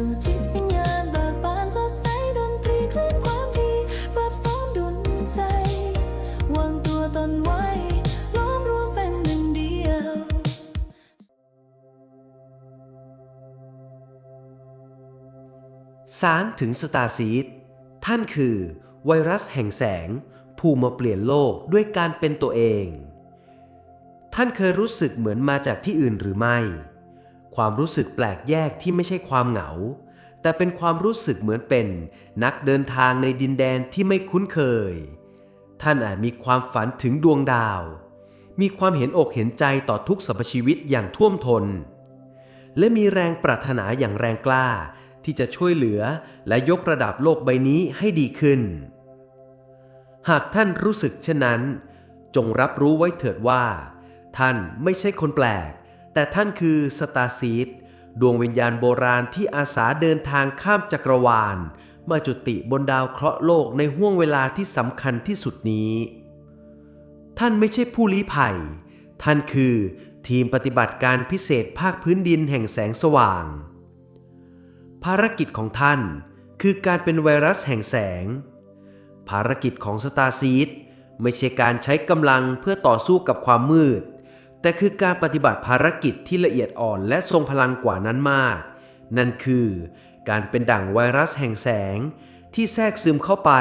สู่จิตวิญญาณเบิกบานสดใสดนตรีคลื่นความที่ปรับซ้อมดนใจ วางตัวตนไว้ ล้อมรวมเป็นหนึ่งเดียว สารถึงสตาร์ซีดท่านคือ ไวรัสแห่งแสง ผู้มาเปลี่ยนโลกด้วยการเป็นตัวเอง ท่านเคยรู้สึกเหมือนมาจากที่อื่นหรือไม่ ความรู้สึกแปลกแยกที่ไม่ใช่ความเหงา แต่เป็นความรู้สึกเหมือนเป็นนักเดินทางในดินแดนที่ไม่คุ้นเคย ท่านอาจมีความฝันถึงดวงดาว มีความเห็นอกเห็นใจต่อทุกสรรพชีวิตอย่างท่วมทน และมีแรงปรารถนาอย่างแรงกล้าที่จะช่วยเหลือและยกระดับโลกใบนี้ให้ดีขึ้น หากท่านรู้สึกเช่นนั้น จงรับรู้ไว้เถิดว่า ท่านไม่ใช่คนแปลก แต่ท่านคือสตาซีดดวงวิญญาณโบราณที่อาสาเดินทางข้ามจักรวาล มาจุติบนดาวเคราะห์โลกในห่วงเวลาที่สำคัญที่สุดนี้ ท่านไม่ใช่ผู้ลี้ภัย ท่านคือทีมปฏิบัติการพิเศษภาคพื้นดินแห่งแสงสว่าง ภารกิจของท่านคือการเป็นไวรัสแห่งแสง ภารกิจของสตาร์ซีดไม่ใช่การใช้กำลังเพื่อต่อสู้กับความมืด แต่คือการปฏิบัติภารกิจที่ละเอียดอ่อนและทรงพลังกว่านั้นมาก นั่นคือการเป็นดั่งไวรัสแห่งแสง ที่แทรกซึมเข้าไป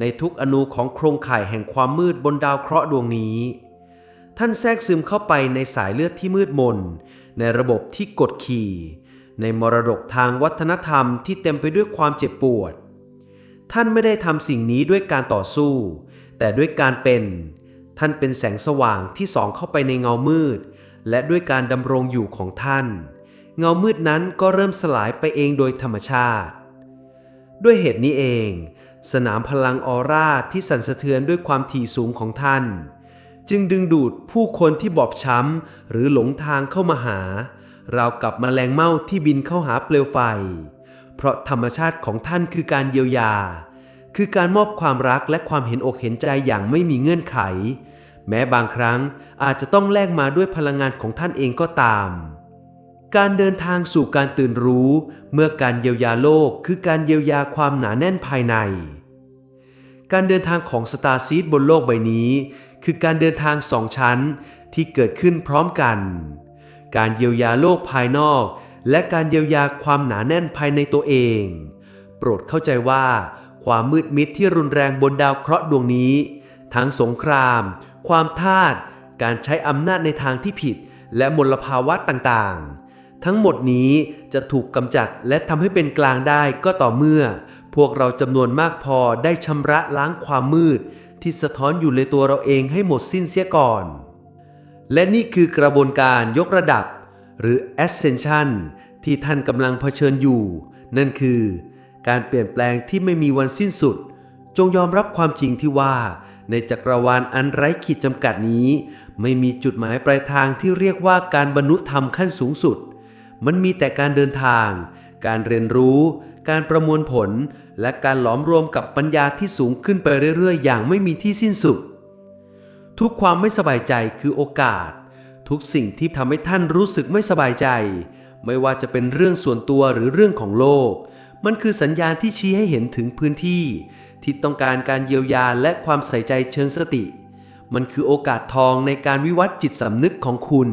ในทุกอนูของโครงข่ายแห่งความมืดบนดาวเคราะห์ดวงนี้ ท่านแทรกซึมเข้าไปในสายเลือดที่มืดมน ในระบบที่กดขี่ ในมรดกทางวัฒนธรรมที่เต็มไปด้วยความเจ็บปวด ท่านไม่ได้ทำสิ่งนี้ด้วยการต่อสู้ แต่ด้วยการเป็น ท่านเป็นแสงสว่างที่ส่องเข้าไปในเงามืด และด้วยการดำรงอยู่ของท่าน เงามืดนั้นก็เริ่มสลายไปเองโดยธรรมชาติ ด้วยเหตุนี้เอง สนามพลังออร่าที่สั่นสะเทือนด้วยความถี่สูงของท่าน จึงดึงดูดผู้คนที่บอบช้ำหรือหลงทางเข้ามาหา ราวกับแมลงเม่าที่บินเข้าหาเปลวไฟ เพราะธรรมชาติของท่านคือการเยียวยา คือการมอบความรักและความเห็นอกเห็นใจอย่างไม่มีเงื่อนไข แม้บางครั้งอาจจะต้องแลกมาด้วยพลังงานของท่านเองก็ตาม การเดินทางสู่การตื่นรู้ เมื่อการเยียวยาโลกคือการเยียวยาความหนาแน่นภายใน การเดินทางของสตาร์ซีดบนโลกใบนี้ คือการเดินทางสองชั้นที่เกิดขึ้นพร้อมกัน การเยียวยาโลกภายนอก และการเยียวยาความหนาแน่นภายในตัวเอง โปรดเข้าใจว่า ความมืดมิดที่รุนแรงบนดาวเคราะห์ดวงนี้ ทั้งสงคราม ความทาสการใช้อำนาจในทางที่ผิด และมลภาวะต่างๆ ทั้งหมดนี้จะถูกกำจัดและทำให้เป็นกลางได้ก็ต่อเมื่อ พวกเราจำนวนมากพอได้ชำระล้างความมืด ที่สะท้อนอยู่ในตัวเราเองให้หมดสิ้นเสียก่อน และนี่คือกระบวนการยกระดับ หรือ ascension ที่ท่านกำลังเผชิญอยู่ นั่นคือ การเปลี่ยนแปลงที่ไม่มีวันสิ้นสุด จงยอมรับความจริงที่ว่า ในจักรวาลอันไร้ขีดจำกัดนี้ ไม่มีจุดหมายปลายทางที่เรียกว่าการบรรลุธรรมขั้นสูงสุด มันมีแต่การเดินทาง การเรียนรู้ การประมวลผล และการหลอมรวมกับปัญญาที่สูงขึ้นไปเรื่อยๆ อย่างไม่มีที่สิ้นสุด ทุกความไม่สบายใจคือโอกาส ทุกสิ่งที่ทำให้ท่านรู้สึกไม่สบายใจ ไม่ว่าจะเป็นเรื่องส่วนตัวหรือเรื่องของโลก มันคือสัญญาณที่ชี้ให้เห็นถึงพื้นที่ ที่ต้องการการเยียวยาและความใส่ใจเชิงสติ มันคือโอกาสทองในการวิวัฒน์จิตสำนึกของคุณ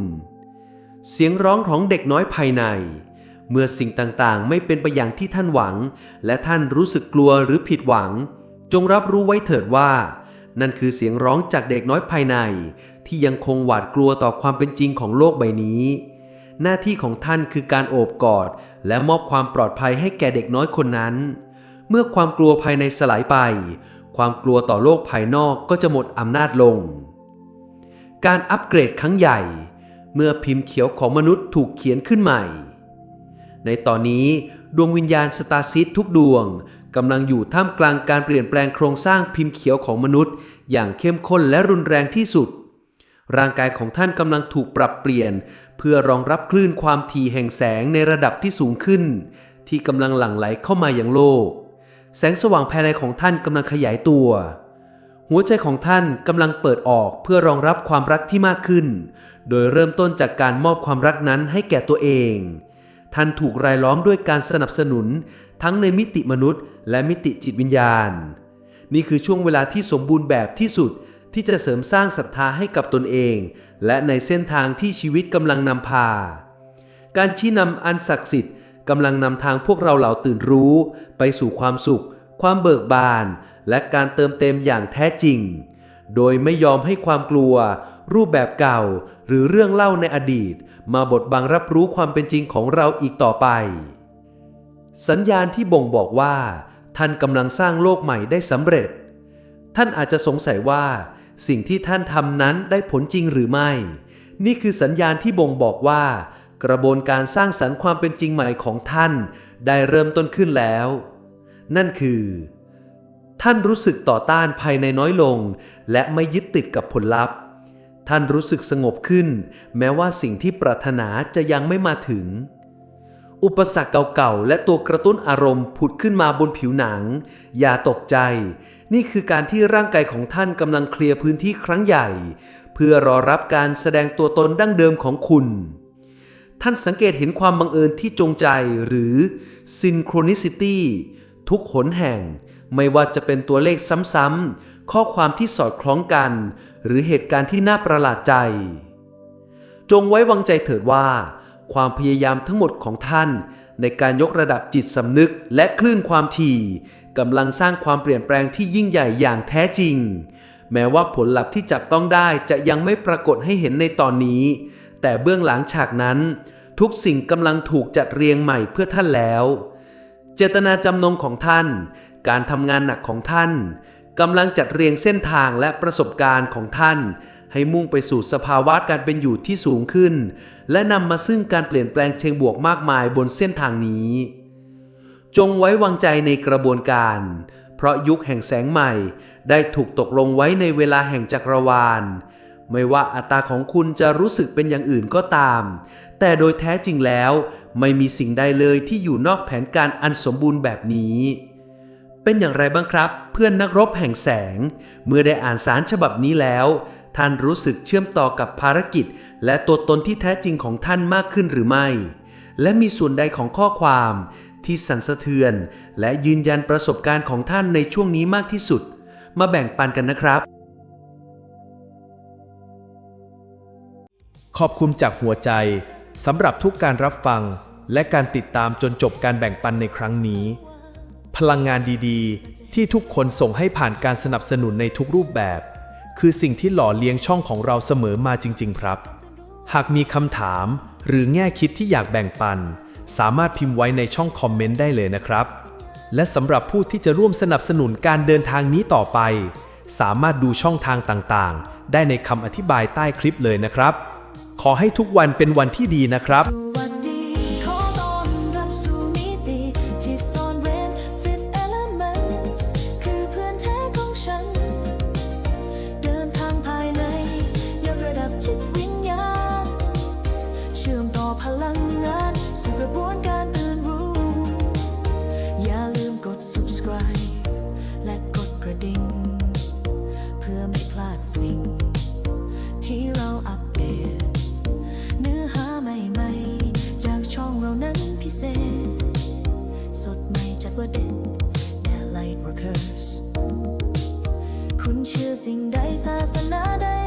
เสียงร้องของเด็กน้อยภายใน เมื่อสิ่งต่างๆ ไม่เป็นไปอย่างที่ท่านหวัง และท่านรู้สึกกลัวหรือผิดหวัง จงรับรู้ไว้เถิดว่า นั่นคือเสียงร้องจากเด็กน้อยภายใน ที่ยังคงหวาดกลัวต่อความเป็นจริงของโลกใบนี้ หน้าที่ของท่านคือการโอบกอด และมอบความปลอดภัยให้แก่เด็กน้อยคนนั้น เมื่อความกลัวภายในสลายไป ความกลัวต่อโลกภายนอกก็จะหมดอำนาจลง การอัปเกรดครั้งใหญ่ เมื่อพิมพ์เขียวของมนุษย์ถูกเขียนขึ้นใหม่ ในตอนนี้ดวงวิญญาณสตาร์ซิสทุกดวงกำลังอยู่ท่ามกลางการเปลี่ยนแปลงโครงสร้างพิมพ์เขียวของมนุษย์ อย่างเข้มข้นและรุนแรงที่สุด ร่างกายของท่านกำลังถูกปรับเปลี่ยน เพื่อรองรับคลื่นความถี่แห่งแสงในระดับที่สูงขึ้น ที่กำลังหลั่งไหลเข้ามาอย่างโลก แสงสว่างภายในของท่านกำลังขยายตัว หัวใจของท่านกำลังเปิดออกเพื่อรองรับความรักที่มากขึ้น โดยเริ่มต้นจากการมอบความรักนั้นให้แก่ตัวเอง ท่านถูกรายล้อมด้วยการสนับสนุน ทั้งในมิติมนุษย์ และมิติจิตวิญญาณ นี่คือช่วงเวลาที่สมบูรณ์แบบที่สุด ที่จะเสริมสร้างศรัทธาให้กับตนเอง และในเส้นทางที่ชีวิตกำลังนำพา การชี้นำอันศักดิ์สิทธิ์กำลังนำทางพวกเราเหล่าตื่นรู้ ไปสู่ความสุข ความเบิกบาน และการเติมเต็มอย่างแท้จริง โดยไม่ยอมให้ความกลัว รูปแบบเก่า หรือเรื่องเล่าในอดีต มาบดบังรับรู้ความเป็นจริงของเราอีกต่อไป สัญญาณที่บ่งบอกว่า ท่านกำลังสร้างโลกใหม่ได้สำเร็จ ท่านอาจจะสงสัยว่า สิ่งที่ท่านทำนั้นได้ผลจริงหรือไม่ นี่คือสัญญาณที่บ่งบอกว่า กระบวนการสร้างสรรค์ความเป็นจริงใหม่ของท่าน ได้เริ่มต้นขึ้นแล้ว นั่นคือ ท่านรู้สึกต่อต้านภายในน้อยลง และไม่ยึดติดกับผลลัพธ์ ท่านรู้สึกสงบขึ้น แม้ว่าสิ่งที่ปรารถนาจะยังไม่มาถึง อุปสรรคเก่าๆ และตัวกระตุ้นอารมณ์ผุดขึ้นมาบนผิวหนัง อย่าตกใจ นี่คือการที่ร่างกายของท่านกำลังเคลียร์พื้นที่ครั้งใหญ่ เพื่อรอรับการแสดงตัวตนดั้งเดิมของคุณ ท่านสังเกตเห็นความบังเอิญที่จงใจหรือ synchronicity ทุกหนแห่ง ไม่ว่าจะเป็นตัวเลขซ้ำๆ ข้อความที่สอดคล้องกัน หรือเหตุการณ์ที่น่าประหลาดใจ จงไว้วางใจเถิดว่า ความพยายามทั้งหมดของท่าน ในการยกระดับจิตสำนึกและคลื่นความถี่กำลังสร้างความเปลี่ยนแปลงที่ยิ่งใหญ่อย่างแท้จริง แม้ว่าผลลัพธ์ที่จับต้องได้จะยังไม่ปรากฏให้เห็นในตอนนี้ แต่เบื้องหลังฉากนั้น ทุกสิ่งกำลังถูกจัดเรียงใหม่เพื่อท่านแล้ว เจตนาจำนงของท่าน การทำงานหนักของท่านกำลังจัดเรียงเส้นทางและประสบการณ์ของท่าน ให้มุ่งไปสู่สภาวะการเป็นอยู่ที่สูงขึ้น และนำมาซึ่งการเปลี่ยนแปลงเชิงบวกมากมายบนเส้นทางนี้ จงไว้วางใจในกระบวนการ เพราะยุคแห่งแสงใหม่ได้ถูกตกลงไว้ในเวลาแห่งจักรวาล ไม่ว่าอัตราของคุณจะรู้สึกเป็นอย่างอื่นก็ตาม แต่โดยแท้จริงแล้วไม่มีสิ่งใดเลยที่อยู่นอกแผนการอันสมบูรณ์แบบนี้เป็นอย่างไรบ้างครับ เพื่อนนักรบแห่งแสง เมื่อได้อ่านสารฉบับนี้แล้ว ท่านรู้สึกเชื่อมต่อกับภารกิจ และตัวตนที่แท้จริงของท่านมากขึ้นหรือไม่ และมีส่วนใดของข้อความ ที่สั่นสะเทือน และยืนยันประสบการณ์ของท่านในช่วงนี้มากที่สุด มาแบ่งปันกันนะครับ ขอบคุณจากหัวใจสำหรับทุกการรับฟัง และการติดตามจนจบการแบ่งปันในครั้งนี้ พลังงานดีๆ ที่ทุกคนส่งให้ผ่านการสนับสนุนในทุกรูปแบบ คือสิ่งที่หล่อเลี้ยงช่องของเราเสมอมาจริง ๆ ครับ หากมีคำถามหรือแง่คิดที่อยากแบ่งปัน สามารถพิมพ์ไว้ในช่องคอมเมนต์ได้เลยนะครับ และสำหรับผู้ที่จะร่วมสนับสนุนการเดินทางนี้ต่อไป สามารถดูช่องทางต่างๆ ได้ในคำอธิบายใต้คลิปเลยนะครับ ขอให้ทุกวันเป็นวันที่ดีนะครับ another